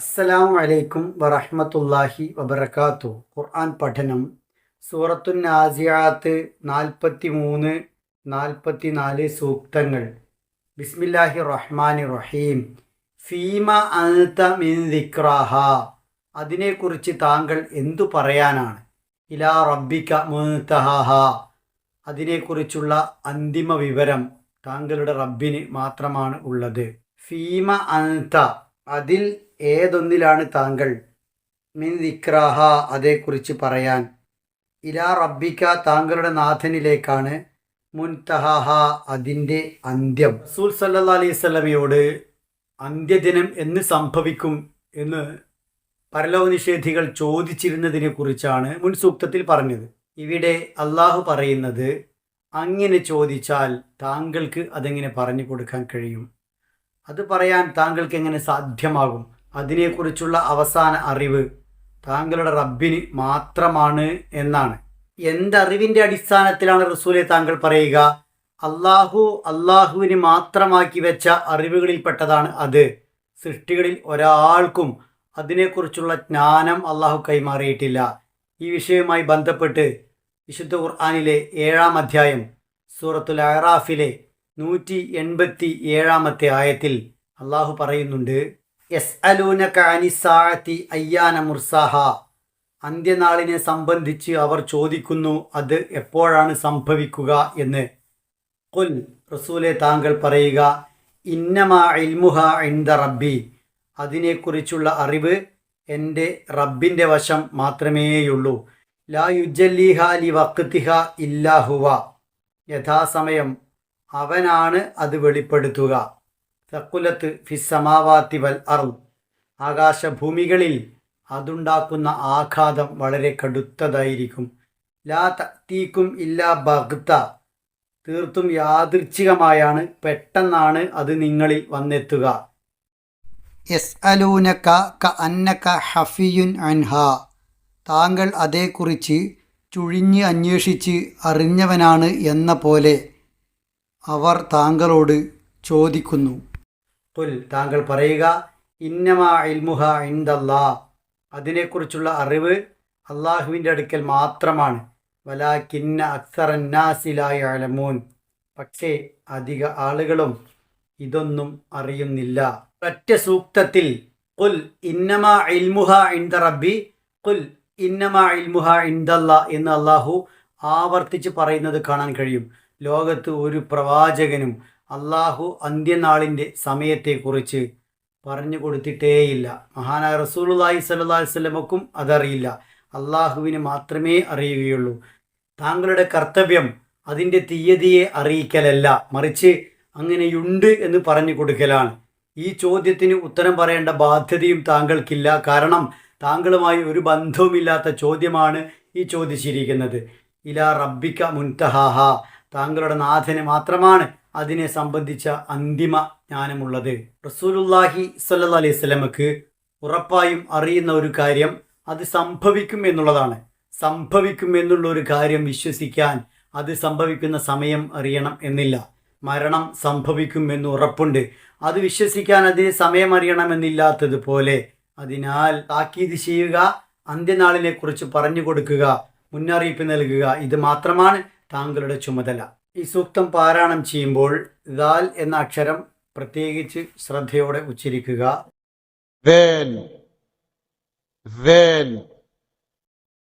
അസ്സലാമു വലൈക്കും വറഹമത്തല്ലാഹി വബർക്കാത്തു ഖുർആൻ പഠനം സൂറത്തു നാസിയാത്ത് നാൽപ്പത്തി മൂന്ന് നാൽപ്പത്തി നാല് സൂക്തങ്ങൾ. ബിസ്മില്ലാഹി റഹ്മാൻ റഹീം. ഫീമ അൻത മിൻ അതിനെക്കുറിച്ച് താങ്കൾ എന്തു പറയാനാണ്? ഇലാ റബ്ബിക മുൻതഹാഹ. അതിനെക്കുറിച്ചുള്ള അന്തിമ വിവരം താങ്കളുടെ റബ്ബിന് മാത്രമാണ് ഉള്ളത്. ഫീമ അൻത അതിൽ ഏതൊന്നിലാണ് താങ്കൾ മിൻ ദിക്രാഹ അതേക്കുറിച്ച് പറയാൻ? ഇലാ റബ്ബിക്ക താങ്കളുടെ നാഥനിലേക്കാണ് മുൻതഹാഹ അതിന്റെ അന്ത്യം. റസൂൽ സല്ലാ അലൈഹി സ്വലമയോട് അന്ത്യദിനം എന്ന് സംഭവിക്കും എന്ന് പരലോക നിഷേധികൾ ചോദിച്ചിരുന്നതിനെ കുറിച്ചാണ് മുൻ സൂക്തത്തിൽ പറഞ്ഞത്. ഇവിടെ അള്ളാഹു പറയുന്നത് അങ്ങനെ ചോദിച്ചാൽ താങ്കൾക്ക് അതെങ്ങനെ പറഞ്ഞു കൊടുക്കാൻ കഴിയും? അത് പറയാൻ താങ്കൾക്ക് എങ്ങനെ സാധ്യമാകും? അതിനെക്കുറിച്ചുള്ള അവസാന അറിവ് താങ്കളുടെ റബ്ബിന് മാത്രമാണ് എന്നാണ്. എന്തറിവിന്റെ അടിസ്ഥാനത്തിലാണ് റസൂലെ താങ്കൾ പറയുക? അള്ളാഹു അള്ളാഹുവിന് മാത്രമാക്കി വെച്ച അറിവുകളിൽപ്പെട്ടതാണ് അത്. സൃഷ്ടികളിൽ ഒരാൾക്കും അതിനെക്കുറിച്ചുള്ള ജ്ഞാനം അള്ളാഹു കൈമാറിയിട്ടില്ല. ഈ വിഷയവുമായി ബന്ധപ്പെട്ട് വിശുദ്ധ ഖുർആാനിലെ ഏഴാം അധ്യായം സൂറത്തുൽ അറാഫിലെ നൂറ്റി എൺപത്തി ഏഴാമത്തെ ആയത്തിൽ അള്ളാഹു പറയുന്നുണ്ട് എസ് അലൂനക്കാനിസാഴത്തി അയ്യാന മുർസാഹ. അന്ത്യനാളിനെ സംബന്ധിച്ച് അവർ ചോദിക്കുന്നു അത് എപ്പോഴാണ് സംഭവിക്കുക എന്ന്. കുൽ റസൂലെ താങ്കൾ പറയുക ഇന്നമാ ഇൽമുഹ ഇന്ദ റബ്ബി. അതിനെക്കുറിച്ചുള്ള അറിവ് എന്റെ റബ്ബിന്റെ വശം മാത്രമേയുള്ളൂ. ലാ യുജല്ലിഹ ലി വക്തിഹ ഇല്ലാഹുവ യഥാസമയം അവനാണ് അത് വെളിപ്പെടുത്തുക. സക്കുലത്ത് ഫിസമാവാത്തി വൽ അറു ആകാശഭൂമികളിൽ അതുണ്ടാക്കുന്ന ആഘാതം വളരെ കടുത്തതായിരിക്കും. ലാ തീക്കും ഇല്ലാ ബഗ്ത തീർത്തും യാദൃച്ഛികമായാണ്. പെട്ടെന്നാണ് അത് നിങ്ങളിൽ വന്നെത്തുക. എസ് അലൂനക്ക ക അന്നക്ക ഹഫിയുൻ അൻഹ. താങ്കൾ അതേക്കുറിച്ച് ചുഴിഞ്ഞ് അന്വേഷിച്ച് അറിഞ്ഞവനാണ് എന്ന പോലെ അവർ താങ്കളോട് ചോദിക്കുന്നു. പുൽ താങ്കൾ പറയുക ഇന്നമാ ഇൽമുഹ ഇന്ദല്ലാ അതിനെക്കുറിച്ചുള്ള അറിവ് അള്ളാഹുവിന്റെ അടുക്കൽ മാത്രമാണ്. വലാക്കിന്ന അക്സറന്നാസിലായ അലമൂൻ പക്ഷേ അധിക ആളുകളും ഇതൊന്നും അറിയുന്നില്ല. ഒറ്റ സൂക്തത്തിൽ കുൽ ഇന്നമാ ഇൽമുഹ ഇന്ദ റബ്ബി. കുൽ ഇന്നമാ ഇൽമുഹ ഇന്ദല്ല എന്ന് അള്ളാഹു ആവർത്തിച്ച് പറയുന്നത് കാണാൻ കഴിയും. ലോകത്ത് ഒരു പ്രവാചകനും അള്ളാഹു അന്ത്യനാളിന്റെ സമയത്തെക്കുറിച്ച് പറഞ്ഞു കൊടുത്തിട്ടേയില്ല. മഹാനായ റസൂലുല്ലാഹി സല്ലാ വല്ലമക്കും അതറിയില്ല. അള്ളാഹുവിന് മാത്രമേ അറിയുകയുള്ളൂ. താങ്കളുടെ കർത്തവ്യം അതിന്റെ തീയതിയെ അറിയിക്കലല്ല. മറിച്ച് അങ്ങനെയുണ്ട് എന്ന് പറഞ്ഞു കൊടുക്കലാണ്. ഈ ചോദ്യത്തിന് ഉത്തരം പറയേണ്ട ബാധ്യതയും താങ്കൾക്കില്ല. കാരണം താങ്കളുമായി ഒരു ബന്ധവുമില്ലാത്ത ചോദ്യമാണ് ഈ ചോദിച്ചിരിക്കുന്നത്. ഇലാ റബ്ബിക്ക മുൻതഹാഹ. താങ്കളുടെ നാഥന് മാത്രമാണ് അതിനെ സംബന്ധിച്ച അന്തിമ ജ്ഞാനമുള്ളത്. റസൂലുല്ലാഹി സല്ല അലൈഹി സ്വലമക്ക് ഉറപ്പായും അറിയുന്ന ഒരു കാര്യം അത് സംഭവിക്കും എന്നുള്ളതാണ്. സംഭവിക്കും എന്നുള്ള ഒരു കാര്യം വിശ്വസിക്കാൻ അത് സംഭവിക്കുന്ന സമയം അറിയണം എന്നില്ല. മരണം സംഭവിക്കും എന്ന് ഉറപ്പുണ്ട്. അത് വിശ്വസിക്കാൻ അതിന് സമയം അറിയണമെന്നില്ലാത്തതുപോലെ അതിനാൽ താക്കീത് ചെയ്യുക അന്ത്യനാളിനെ കുറിച്ച് പറഞ്ഞു കൊടുക്കുക മുന്നറിയിപ്പ് നൽകുക ഇത് മാത്രമാണ് താങ്കളുടെ ചുമതല. ഈ സൂക്തം പാരായണം ചെയ്യുമ്പോൾ ദാൽ എന്ന അക്ഷരം പ്രത്യേകിച്ച് ശ്രദ്ധയോടെ ഉച്ചരിക്കുക.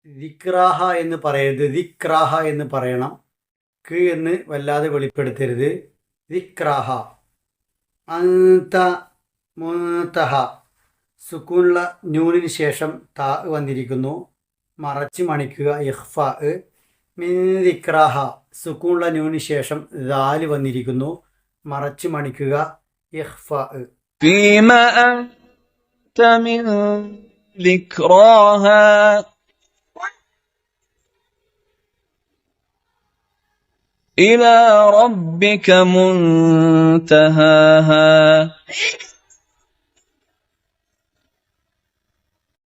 ദിക്രാഹ എന്ന് പറയരുത്. ദിക്രാഹ എന്ന് പറയണം. ക് എന്ന് വല്ലാതെ വെളിപ്പെടുത്തരുത്. ദിക്രാഹ അന്ത മുത്തഹ സുക്കൂണുള്ള ന്യൂനിന് ശേഷം താ വന്നിരിക്കുന്നു. മറച്ച് മണിക്കുക. ഇഹ്ഫ മിൻ ദിക്രാഹ സുക്കൂനുള്ള ന്യൂനിന് ശേഷം ദാല് വന്നിരിക്കുന്നു മറച്ച് മണിക്കുക ഇഹ്ഫ فيما أنت من ذكراها إلى ربك منتهاها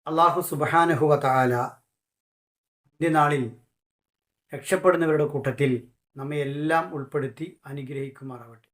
അള്ളാഹു സുബാനഹുവ താല നാളിൽ രക്ഷപ്പെടുന്നവരുടെ കൂട്ടത്തിൽ നമ്മെ എല്ലാം ഉൾപ്പെടുത്തി അനുഗ്രഹിക്കുമാറാവട്ടെ.